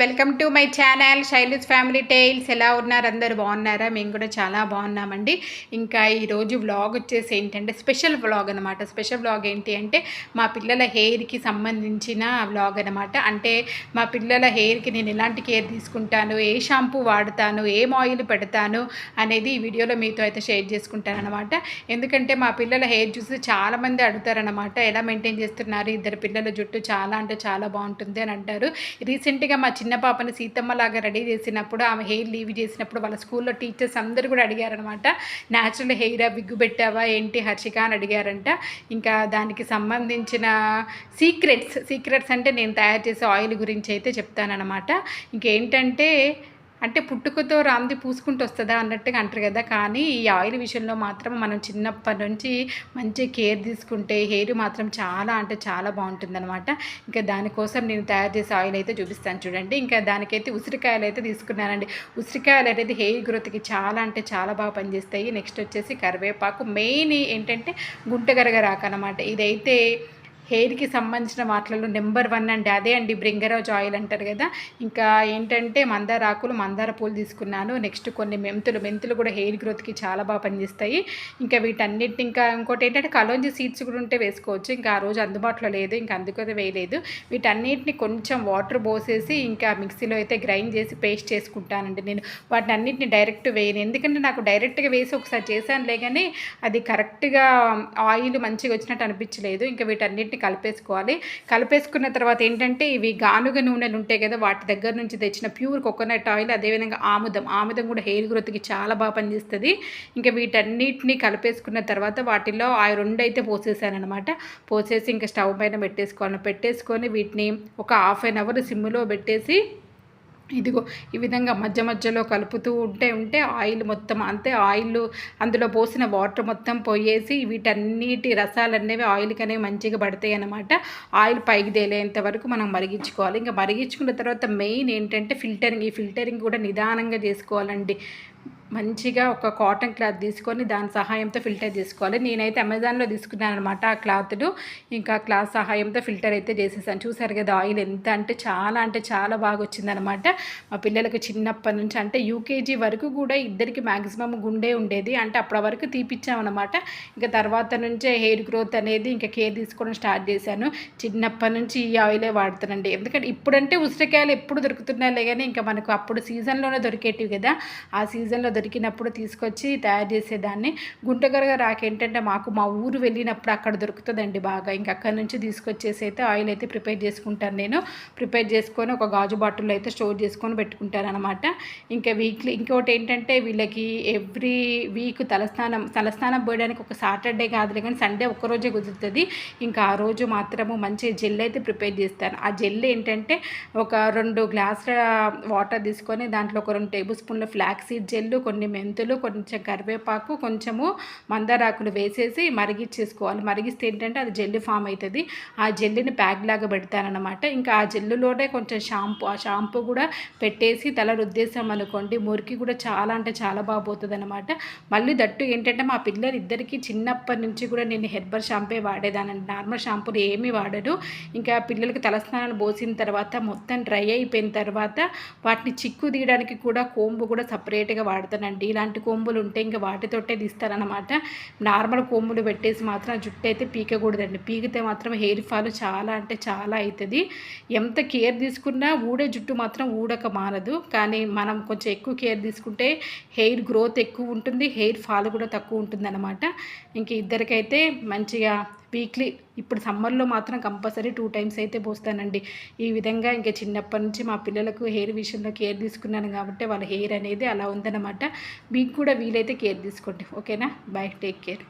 Welcome to my channel Shailu's family tales. ఎలా ఉన్నారు? అందరు బాగున్నారా? మేము కూడా చాలా బాగున్నామండి. ఇంకా ఈరోజు వ్లాగ్ వచ్చేసి ఏంటంటే స్పెషల్ వ్లాగ్ అనమాట స్పెషల్ వ్లాగ్ ఏంటి అంటే మా పిల్లల హెయిర్కి సంబంధించిన వ్లాగ్ అనమాట అంటే మా పిల్లల హెయిర్కి నేను ఎలాంటి కేర్ తీసుకుంటాను? ఏ షాంపూ వాడతాను? ఏం ఆయిల్ పెడతాను? అనేది ఈ వీడియోలో మీతో అయితే షేర్ చేసుకుంటాను అనమాట ఎందుకంటే మా పిల్లల హెయిర్ చూసి చాలామంది అడుగుతారనమాట ఎలా మెయింటైన్ చేస్తున్నారు? ఇద్దరు పిల్లల జుట్టు చాలా అంటే చాలా బాగుంటుంది అని అంటారు. రీసెంట్గా మా చిన్న పాపని సీతమ్మ లాగా రెడీ చేసినప్పుడు ఆమె హెయిర్ లీవ్ చేసినప్పుడు వాళ్ళ స్కూల్లో టీచర్స్ అందరూ కూడా అడిగారనమాట న్యాచురల్ హెయిర్ విగ్గు పెట్టావా ఏంటి హర్షిక? అని అడిగారంట. ఇంకా దానికి సంబంధించిన సీక్రెట్స్ సీక్రెట్స్ అంటే నేను తయారు చేసే ఆయిల్ గురించి అయితే చెప్తానమాట ఇంకేంటంటే అంటే పుట్టుకతో రాంది పూసుకుంటూ వస్తుందా అన్నట్టుగా అంటారు కదా. కానీ ఈ ఆయిల్ విషయంలో మాత్రం మనం చిన్నప్పటి నుంచి మంచి కేర్ తీసుకుంటే హెయిర్ మాత్రం చాలా అంటే చాలా బాగుంటుందన్నమాట. ఇంకా దానికోసం నేను తయారు చేసే ఆయిల్ అయితే చూపిస్తాను చూడండి. ఇంకా దానికైతే ఉసిరికాయలు అయితే తీసుకున్నానండి. ఉసిరికాయలు అనేది హెయిర్ గ్రోత్కి చాలా అంటే చాలా బాగా పనిచేస్తాయి. నెక్స్ట్ వచ్చేసి కరివేపాకు. మెయిన్ ఏంటంటే గుంటగరగ రాకనమాట ఇదైతే హెయిర్కి సంబంధించిన వాటిలలో నెంబర్ వన్ అండి. అదే అండి బ్రింగరాజ్ ఆయిల్ అంటారు కదా. ఇంకా ఏంటంటే మందార ఆకులు మందార పూలు తీసుకున్నాను. నెక్స్ట్ కొన్ని మెంతులు మెంతులు కూడా హెయిర్ గ్రోత్కి చాలా బాగా పనిచేస్తాయి. ఇంకా వీటన్నిటి ఇంకా ఇంకోటి ఏంటంటే కలోంజి సీడ్స్ కూడా ఉంటే వేసుకోవచ్చు. ఇంకా ఆ రోజు అందుబాటులో లేదు ఇంకా అందుకనే వేయలేదు. వీటన్నిటిని కొంచెం వాటర్ పోసేసి ఇంకా మిక్సీలో అయితే గ్రైండ్ చేసి పేస్ట్ చేసుకుంటానండి నేను. వాటిని అన్నిటిని డైరెక్ట్ వేయను. ఎందుకంటే నాకు డైరెక్ట్గా వేసి ఒకసారి చేశానులే కానీ అది కరెక్ట్గా ఆయిల్ మంచిగా వచ్చినట్టు అనిపించలేదు. ఇంకా వీటన్నిటిని కలిపేసుకోవాలి? కలిపేసుకున్న తర్వాత ఏంటంటే ఇవి గానుగ నూనెలు ఉంటాయి కదా వాటి దగ్గర నుంచి తెచ్చిన ప్యూర్ కోకోనట్ ఆయిల్ అదేవిధంగా ఆముదం. ఆముదం కూడా హెయిర్ గ్రోత్కి చాలా బాగా పనిచేస్తుంది. ఇంకా వీటన్నిటిని కలిపేసుకున్న తర్వాత వాటిలో ఆ రెండు అయితే పోసేసాను అనమాట పోసేసి ఇంకా స్టవ్ పైన పెట్టేసుకోవాలి. పెట్టేసుకొని వీటిని ఒక హాఫ్ అన్ అవర్ సిమ్లో పెట్టేసి ఇదిగో ఈ విధంగా మధ్య మధ్యలో కలుపుతూ ఉంటే ఉంటే ఆయిల్ మొత్తం అంతే. ఆయిల్ అందులో పోసిన వాటర్ మొత్తం పోయేసి వీటన్నిటి రసాలు అనేవి ఆయిల్కి అనేవి మంచిగా పడతాయి అన్నమాట. ఆయిల్ పైకి తేలేంత వరకు మనం మరిగించుకోవాలి. ఇంకా మరిగించుకున్న తర్వాత మెయిన్ ఏంటంటే ఫిల్టరింగ్. ఈ ఫిల్టరింగ్ కూడా నిదానంగా చేసుకోవాలండి. మంచిగా ఒక కాటన్ క్లాత్ తీసుకొని దాని సహాయంతో ఫిల్టర్ చేసుకోవాలి. నేనైతే అమెజాన్లో తీసుకున్నాను అనమాట ఆ క్లాత్ను. ఇంకా క్లాత్ సహాయంతో ఫిల్టర్ అయితే చేసేసాను. చూసారు కదా ఆయిల్ ఎంత అంటే చాలా అంటే చాలా బాగా వచ్చిందనమాట మా పిల్లలకు చిన్నప్పటి నుంచి అంటే యూకేజీ వరకు కూడా ఇద్దరికి మ్యాక్సిమం గుండె ఉండేది. అంటే అప్పటి వరకు తీపిచ్చామన్నమాట. ఇంకా తర్వాత నుంచే హెయిర్ గ్రోత్ అనేది ఇంకా కేర్ తీసుకోవడం స్టార్ట్ చేశాను. చిన్నప్పటి నుంచి ఈ ఆయిలే వాడుతానండి. ఎందుకంటే ఇప్పుడంటే ఉసిరికాయలు ఎప్పుడు దొరుకుతున్నాయిలే కానీ ఇంకా మనకు అప్పుడు సీజన్లోనే దొరికేటివి కదా. ఆ సీజన్లో దొరికినప్పుడు తీసుకొచ్చి తయారు చేసేదాన్ని. గుంటగరగా రాకేంటంటే మాకు మా ఊరు వెళ్ళినప్పుడు అక్కడ దొరుకుతుందండి బాగా. ఇంకా అక్కడ నుంచి తీసుకొచ్చేసి అయితే ఆయిల్ అయితే ప్రిపేర్ చేసుకుంటాను నేను. ప్రిపేర్ చేసుకొని ఒక గాజు బాటిల్లో అయితే స్టోర్ చేసుకొని పెట్టుకుంటాను అనమాట ఇంకా వీక్లీ ఇంకోటి ఏంటంటే వీళ్ళకి ఎవ్రీ వీక్ తలస్నానం తలస్నానం పోయడానికి ఒక సాటర్డే కాదులే కానీ సండే ఒక్కరోజే కుదురుతుంది. ఇంకా ఆ రోజు మాత్రము మంచి జెల్ అయితే ప్రిపేర్ చేస్తాను. ఆ జెల్ ఏంటంటే ఒక రెండు గ్లాసుల వాటర్ తీసుకొని దాంట్లో ఒక రెండు టేబుల్ స్పూన్ల ఫ్లాక్సీడ్ జెల్లు కొన్ని మెంతులు కొంచెం కరివేపాకు కొంచెము మందారాకులు వేసేసి మరిగిచ్చేసుకోవాలి. మరిగిస్తే ఏంటంటే అది జెల్లు ఫామ్ అవుతుంది ఆ జెల్లుని ప్యాక్ లాగా పెడతానమాట ఇంకా ఆ జెల్లులోనే కొంచెం షాంపూ ఆ షాంపూ కూడా పెట్టేసి తల రుద్దేశాం అనుకోండి మురికి కూడా చాలా అంటే చాలా బాగుపోతుంది అనమాట మళ్ళీ దట్టు ఏంటంటే మా పిల్లలు ఇద్దరికి చిన్నప్పటి నుంచి కూడా నేను హెర్బల్ షాంపే వాడేదానండి. నార్మల్ షాంపూలు ఏమీ వాడడు ఇంకా పిల్లలకి తలస్నానాలు పోసిన తర్వాత మొత్తం డ్రై అయిపోయిన తర్వాత వాటిని చిక్కు తీయడానికి కూడా కోంబు కూడా సపరేట్గా వాడతాను వాడతానండి ఇలాంటి కొమ్ములు ఉంటే ఇంకా వాటితోటే తీస్తారనమాట నార్మల్ కొమ్ములు పెట్టేసి మాత్రం జుట్టు అయితే పీకకూడదండి. పీకితే మాత్రం హెయిర్ ఫాల్ చాలా అంటే చాలా అవుతుంది ఎంత కేర్ తీసుకున్నా ఊడే జుట్టు మాత్రం ఊడక మానదు కానీ మనం కొంచెం ఎక్కువ కేర్ తీసుకుంటే హెయిర్ గ్రోత్ ఎక్కువ ఉంటుంది హెయిర్ ఫాల్ కూడా తక్కువ ఉంటుంది అనమాట ఇంక ఇద్దరికైతే మంచిగా వీక్లీ ఇప్పుడు సమ్మర్లో మాత్రం కంపల్సరీ టూ టైమ్స్ అయితే పోస్తానండి. ఈ విధంగా ఇంకా చిన్నప్పటి నుంచి మా పిల్లలకు హెయిర్ విషయంలో కేర్ తీసుకున్నాను కాబట్టి వాళ్ళ హెయిర్ అనేది అలా ఉందన్నమాట. మీకు కూడా వీలైతే కేర్ తీసుకోండి. ఓకేనా? Bye take care.